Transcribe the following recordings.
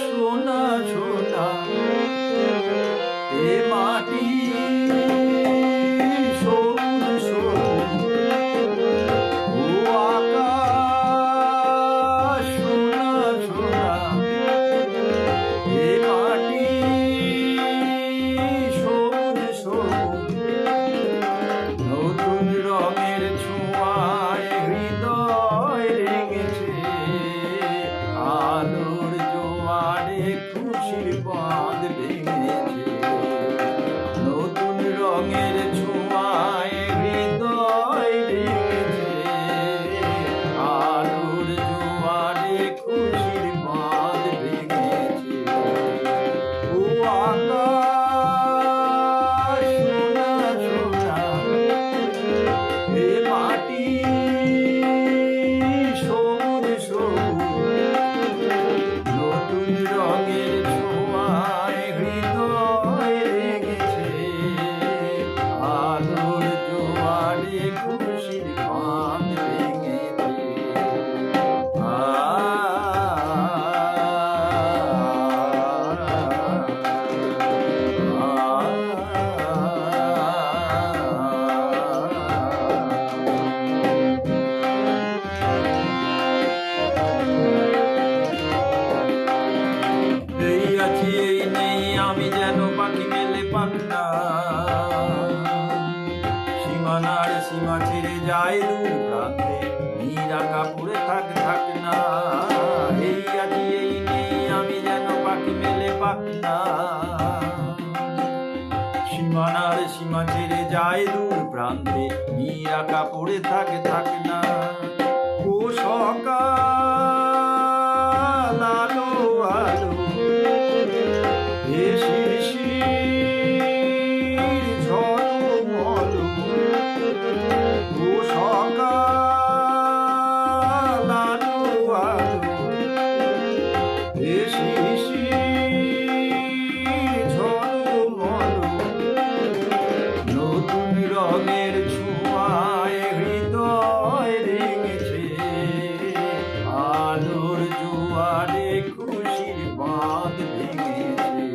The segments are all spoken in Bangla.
সোনা সোনা এ মাটি খুশির বাঁধ ভেঙেছে। জোয়ারে খুশির আমি যেন পাখি মেলে পান্না। সীমানার সীমা ছেড়ে যায় দূর প্রান্তে নীরা কাপড়ে থাক থাক না, এই আছি এই নেই, আমি যেন পাখি মেলে পান্না সীমানার সীমা ছেড়ে যায় দূর প্রান্তে নীরা কাপড়ে থাক থাক না। ও সকাল আলো আলো এ রঙের ছোঁয়ায় হৃদয় রেঙেছে আলোর জোয়ারে খুশির বাঁধ ভেঙেছে।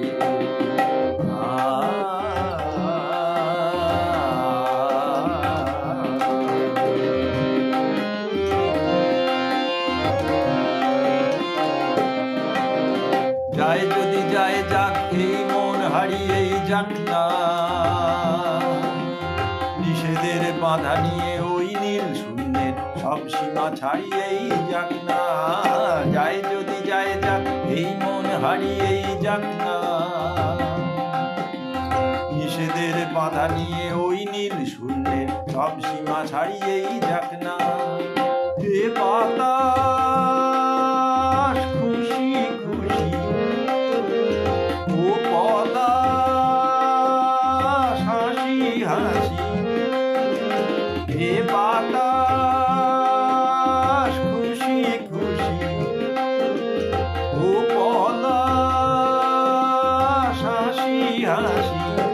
যায় যদি যায় যাক, এই মন হারিয়েই যাক না। নিষেধের বাধা নিয়ে ওই নীল শূন্যের সব সীমা ছাড়িয়েই যাক না। যায় যদি যায় যাক, এই মন হারিয়েই যাক না। নিষেধের বাধা নিয়ে ওই নীল শূন্যের সব সীমা ছাড়িয়েই যাক না। Thank you.